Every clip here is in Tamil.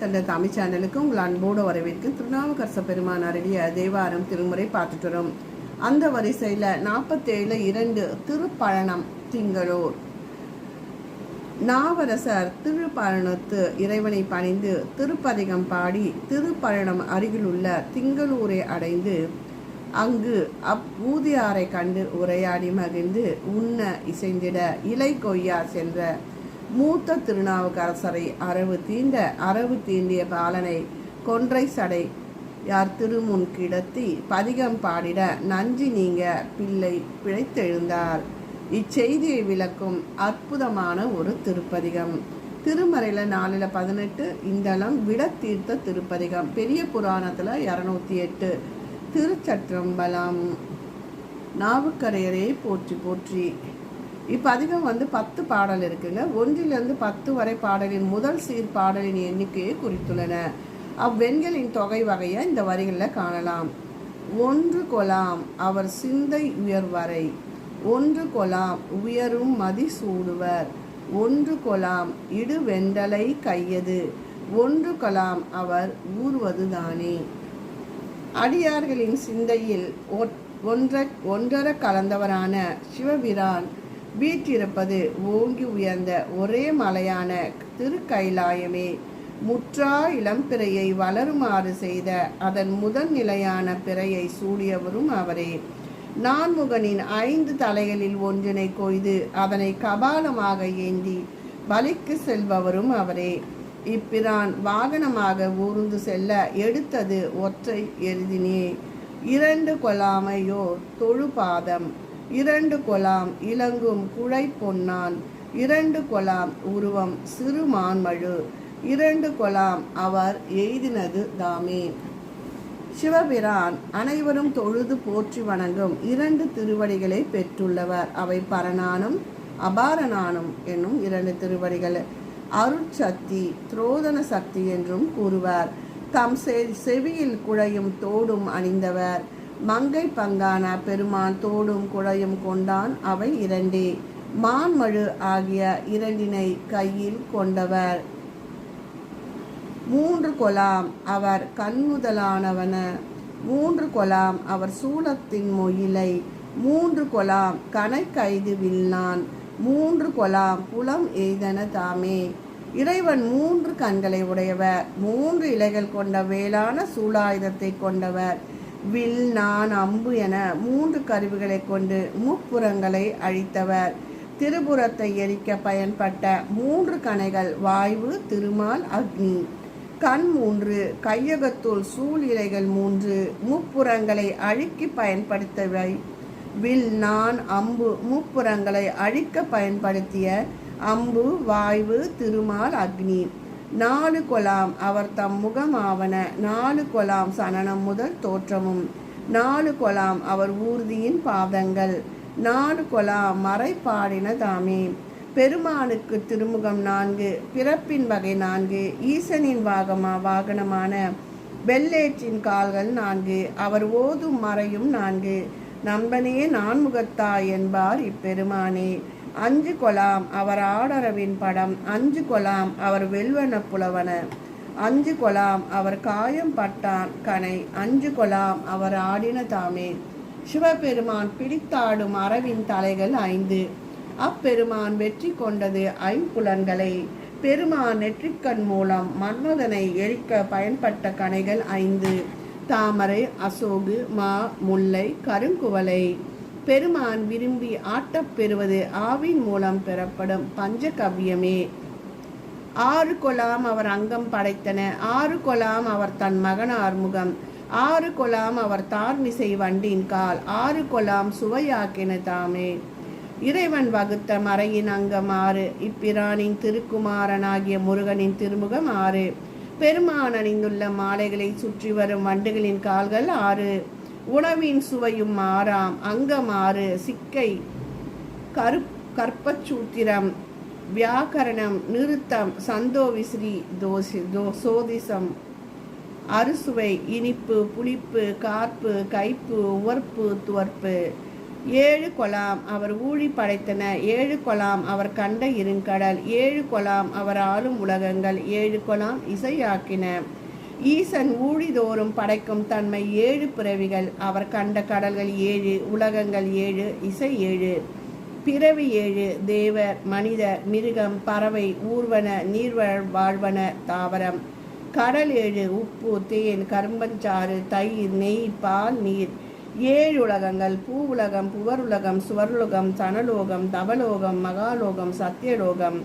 தந்த தமிழ் சேனலுக்கு உங்கள் அன்போடு வரவேற்கும் திருநாவுக்கரச பெருமான் தேவாரம் திருமுறை பார்த்துட்டு வரோம். அந்த வரிசையில் நாற்பத்தேழு இரண்டு திருப்பழனம் திங்களூர். நாவரசர் திருப்பழனத்து இறைவனை பணிந்து திருப்பதிகம் பாடி திருப்பழனம் அருகிலுள்ள திங்களூரை அடைந்து அங்கு அப்பூதியாரை கண்டு உரையாடி மகிழ்ந்து உண்ண இசைந்திட இலை கொய்யா சென்ற மூத்த திருநாவுக்கரசரை அரவு தீண்ட அரவு தீண்டிய பாலனை கொன்றை சடை யார் திருமுன் கிடத்தி பதிகம் பாடிட நஞ்சி நீங்க பிள்ளை பிழைத்தெழுந்தார். இச்செய்தியை விளக்கும் அற்புதமான ஒரு திருப்பதிகம். திருமறையில் நாலில் பதினெட்டு இந்தளம் விட தீர்த்த திருப்பதிகம். பெரிய புராணத்தில் இரநூத்தி எட்டு திருச்சற்றம்பலம். நாவுக்கரையரே போற்றி போற்றி. இப்பதிகம் வந்து பத்து பாடல் இருக்குங்க. ஒன்றிலிருந்து பத்து வரை பாடலின் முதல் சீர் பாடலின் எண்ணிக்கையை குறித்துள்ளன. அவ்வெண்களின் தொகை வகையை இந்த வரிகளில் காணலாம். ஒன்று கொலாம் அவர் சிந்தை உயர்வரை. ஒன்று கொலாம் உயரும் மதி சூடுவர். ஒன்று கொலாம் இடு வெண்டலை கையது. ஒன்று கொலாம் அவர் ஊர்வதுதானே அடியார்களின் சிந்தையில் ஒன்றரை கலந்தவரான சிவபிரான் வீற்றிருப்பது ஓங்கி உயர்ந்த ஒரே மலையான திருக்கைலாயமே. முற்றா இளம்பிறையை வளருமாறு செய்த அதன் முதல் நிலையான பிறையை சூடியவரும் அவரே. நான்முகனின் ஐந்து தலைகளில் ஒன்றினை கொய்து அதனை கபாலமாக ஏந்தி பலிக்கு செல்பவரும் அவரே. இப்பிரான் வாகனமாக ஊர்ந்து செல்ல எடுத்தது ஒற்றை எருதினே. இரண்டு கொலாமையோ தொழுபாதம். இரண்டு கொலாம் இலங்கும் குழை பொன்னான் இரண்டு கொலாம் உருவம் சிறு மான்மழு இரண்டு கொலாம் அவர் எய்தினது தாமே. சிவபிரான் அனைவரும் தொழுது போற்றி வணங்கும் இரண்டு திருவடிகளை பெற்றுள்ளவர். அவை பரணானும் அபாரநானும் என்னும் இரண்டு திருவடிகள். அருட்சக்தி துரோதன சக்தி என்றும் கூறுவர். தம் செவியில் குழையும் தோடும் அணிந்தவர். மங்கை பங்கான பெருமான் தோடும் குழையும் கொண்டான் அவை இரண்டே. மான்மழு ஆகிய இரண்டினை கையில் கொண்டவர். மூன்று கொலாம் அவர் கண்முதலானவன. மூன்று கொலாம் அவர் சூலத்தின் மொயிலை. மூன்று கொலாம் கணக்கைது வில்லான் மூன்று கொலாம் புலம் எய்தன தாமே. இறைவன் மூன்று கண்களை உடையவர். மூன்று இலைகள் கொண்ட வேளான சூலாயுதத்தை கொண்டவர். வில் நான் அம்பு என மூன்று கருவிகளை கொண்டு முப்புறங்களை அழித்தவர். திருபுறத்தை எரிக்க பயன்பட்ட மூன்று கணைகள் வாய்வு திருமால் அக்னி. கண் மூன்று கையகத்துள் சூழ் இலைகள் மூன்று முப்புறங்களை அழுக்கி பயன்படுத்தவை. வில் நான் அம்பு முப்புறங்களை அழிக்க பயன்படுத்திய அம்பு வாய்வு திருமால் அக்னி. நாலு கொலாம் அவர் தம் முகமாவன நாலு கொலாம் சனனம் முதல் தோற்றமும் நாலு கொலாம் அவர் ஊர்தியின் பாதங்கள் நாலு கொலாம் மறைப்பாடின தாமே. பெருமானுக்கு திருமுகம் நான்கு பிறப்பின் வகை நான்கு ஈசனின் வாகமா வாகனமான வெள்ளேற்றின் கால்கள் நான்கு அவர் ஓதும் மறையும் நான்கு. நண்பனையே நான்முகத்தாய் என்பார் இப்பெருமானே. அஞ்சு கொலாம் அவர் ஆடரவின் படம் அஞ்சு கொலாம் அவர் வெல்வன புலவன அஞ்சு கொலாம் அவர் காயம் பட்டான் கனை அஞ்சு கொலாம் அவர் ஆடின தாமே. சிவபெருமான் பிடித்தாடும் அரவின் தலைகள் ஐந்து. அப்பெருமான் வெற்றி கொண்டது ஐம்புலன்களை. பெருமான் நெற்றிக்கண் மூலம் மன்மதனை எரிக்க பயன்பட்ட கணைகள் ஐந்து. தாமரை அசோகு மா முல்லை கருங்குவலை பெருமான் விரும்பி ஆட்டப் பெறுவது ஆவின் மூலம் பெறப்படும் பஞ்சகவ்யமே. ஆறு கொலாம் அவர் அங்கம் படைத்தன ஆறு கொலாம் அவர் தன் மகன் ஆறுமுகம் ஆறு கொலாம் அவர் தார்மிசை வண்டின் கால் ஆறு கொலாம் சுவையாக்கின தாமே. இறைவன் வகுத்த மறையின் அங்கம் ஆறு இப்பிரானின் திருக்குமாரனாகிய முருகனின் திருமுகம் ஆறு. பெருமான் அணிந்துள்ள மாலைகளை சுற்றி வரும் வண்டுகளின் கால்கள் ஆறு. உணவின் சுவையும் மாறாம். அங்கமாறு சிக்கை கரு கற்பச்சூத்திரம் வியாக்கரணம் நிறுத்தம் சந்தோவிஸ்ரீ தோசி தோ சோதிசம் அறுசுவை இனிப்பு புளிப்பு கார்ப்பு கைப்பு உவர்ப்பு துவர்ப்பு. ஏழு கொலாம் அவர் ஊழி படைத்தன ஏழு கொலாம் அவர் கண்ட இருங்கடல் ஏழு கொலாம் அவர் ஆளும் உலகங்கள் ஏழு கொலாம் இசையாக்கின. ஈசன் ஊழிதோறும் படைக்கும் தன்மை ஏழு பிறவிகள். அவர் கண்ட கடல்கள் ஏழு உலகங்கள் ஏழு இசை ஏழு. பிறவி ஏழு தேவர் மனிதர் மிருகம் பறவை ஊர்வன நீர்வழ் வாழ்வன தாவரம். கடல் ஏழு உப்பு தேன் கரும்பஞ்சாறு தயிர் நெய் பால் நீர். ஏழு உலகங்கள் பூ உலகம் புவருலகம் சுவர்லோகம் சனலோகம் தவலோகம் மகாலோகம் சத்தியலோகம்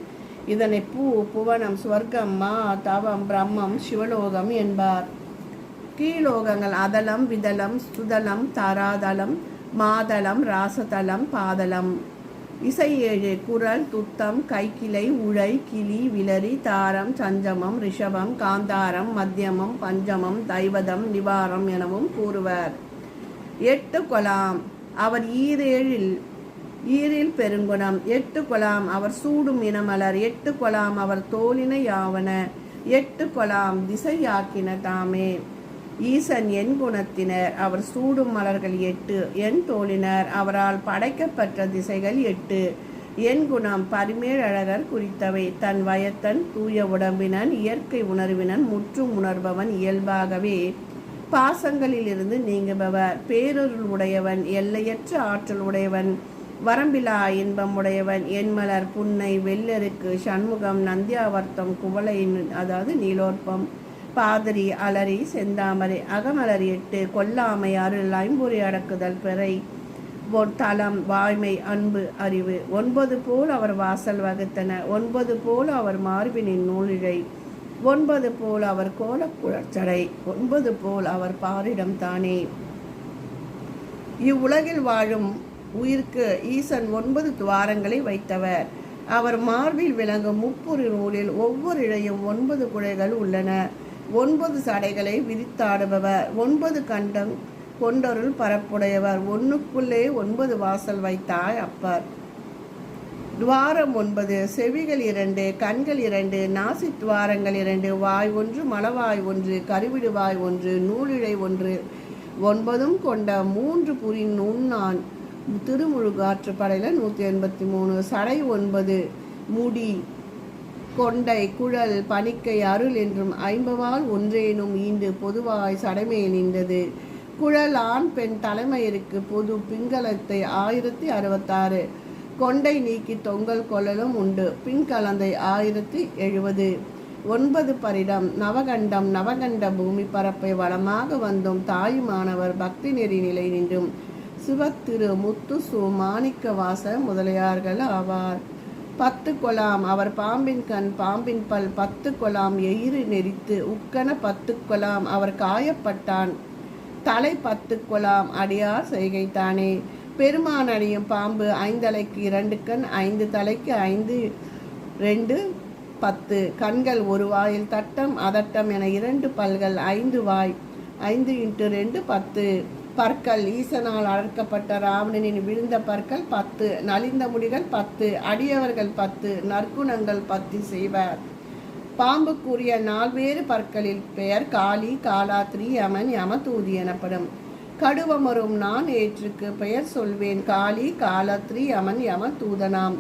இதனை பூ புவனம் ஸ்வர்க்கம் மா தவம் பிரம்மம் சிவலோகம் என்பார். கீழோகங்கள் அதலம் விதலம் சுதலம் தராதலம் மாதளம் ராசதலம் பாதலம். இசை ஏழு குரல் துத்தம் கைக்கிளை உழை கிளி விலரி தாரம் சஞ்சமம் ரிஷபம் காந்தாரம் மத்தியமம் பஞ்சமம் தைவதம் நிவாரம் எனவும் கூறுவர். எட்டு கொலாம். அவர் ஈரேழில் ஈரில் பெருங்குணம். எட்டு கொலாம் அவர் சூடும் இனமலர். எட்டு கொலாம் அவர் தோலினை யாவன. எட்டு கொலாம் திசையாக்கின தாமே. ஈசன் என் குணத்தினர். அவர் சூடும் மலர்கள் எட்டு. என் தோழினர் அவரால் படைக்கப்பட்ட திசைகள் எட்டு. என் குணம் பரிமேழழகர் குறித்தவை. தன் வயத்தன் தூய உடம்பினன் இயற்கை உணர்வினன் முற்றும் உணர்பவன் இயல்பாகவே பாசங்களிலிருந்து நீங்குபவர். பேரொருள் உடையவன் எல்லையற்ற ஆற்றல் உடையவன். வரம்பிலா இன்பம் உடையவன் என்மலர் புன்னை வெள்ளெருக்கு சண்முகம் நந்தியாவர்த்தம் குவளை அதாவது நீலோற்பம். பாதிரி அலரி செந்தாமரை அகமலர் எட்டு கொல்லாமை அருள் ஐம்பொறி அடக்குதல் பிறை. தளம் வாய்மை அன்பு அறிவு ஒன்பது போல் அவர் வாசல் வகுத்தன ஒன்பது போல் அவர் மார்பினின் நூலிழை. ஒன்பது போல் அவர் கோலக்குழச்சடை ஒன்பது போல் அவர் பாரிடம் தானே. இவ்வுலகில் வாழும் உயிர்க்கு ஈசன் ஒன்பது துவாரங்களை வைத்தவர். அவர் மார்பில் விளங்கும் முப்புரி நூலில் ஒவ்வொரு இழையும் ஒன்பது குழைகள் உள்ளன. ஒன்பது சடைகளை விரித்தாடுபவர். ஒன்பது கண்டம் கொண்டொருள் பரப்புடையவர். ஒன்றுக்குள்ளே ஒன்பது வாசல் வைத்தாய் அப்பர். துவாரம் ஒன்பது செவிகள் இரண்டு கண்கள் இரண்டு நாசி துவாரங்கள் இரண்டு வாய் ஒன்று மலவாய் ஒன்று கருவிடுவாய் ஒன்று நூலிழை ஒன்று. ஒன்பதும் கொண்ட மூன்று புரி நுண்ணான் திருமுழுகாற்று படையில் நூற்றி எண்பத்தி மூணு. சடை ஒன்பது. முடி கொண்டை குழல் பனிக்கை அருள் என்றும் ஐம்பவால் ஒன்றேனும் ஈண்டு பொதுவாய் சடைமே நின்றது குழல் ஆண் பெண் தலைமையிற்கு பொது பிங்களத்தை ஆயிரத்தி அறுபத்தாறு. கொண்டை நீக்கி தொங்கல் கொள்ளலும் உண்டு. பின்கலந்தை ஆயிரத்தி எழுபது. ஒன்பது பரிடம். நவகண்டம். நவகண்ட பூமி பரப்பை வளமாக வந்தும். தாயுமானவர் பக்தி நெறி நிலை நின்றும். சிவத்திரு முத்து சு மாணிக்க வாச முதலியார்கள் ஆவார். பத்து கொலாம் அவர் பாம்பின் கண் பாம்பின் பல் பத்து கொலாம் எயிறு நெறித்து உக்கன பத்து கொலாம் அவர் காயப்பட்டான். தலை பத்து கொலாம் அடியார் செய்கைத்தானே பெருமான் அணியும் பாம்பு ஐந்தலைக்கு இரண்டு கண் ஐந்து தலைக்கு ஐந்து ரெண்டு பத்து. கண்கள் ஒரு வாயில் தட்டம் அதட்டம் என இரண்டு பல்கள் ஐந்து வாய் ஐந்து இன்ட்டு ரெண்டு பத்து. பற்கள் ஈசனால் அழைக்கப்பட்ட ராவணனின் விழுந்த பற்கள் பத்து நலிந்த முடிகள் பத்து அடியவர்கள் பத்து நற்குணங்கள் பத்து செய்வர். பாம்புக்குரிய நால்வேறு பற்களில் பெயர் காளி காலாத்ரி யமன் யமதூதி எனப்படும். கடுவமரும் நான் ஏற்றுக்கு பெயர் சொல்வேன். காளி காலாத்ரி யமன் யம தூதனாம்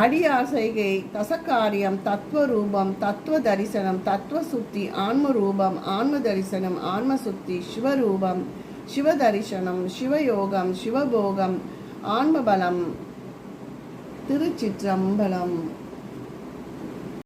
அடியாசைகை தசகாரியம் தத்துவ ரூபம் தத்துவ தரிசனம் தத்துவ சுத்தி ஆன்ம ரூபம் ஆன்ம தரிசனம் ஆன்ம சுத்தி சிவரூபம் சிவ தரிசனம் சிவயோகம் சிவபோகம் ஆன்மபலம் திருச்சிற்றம்பலம்.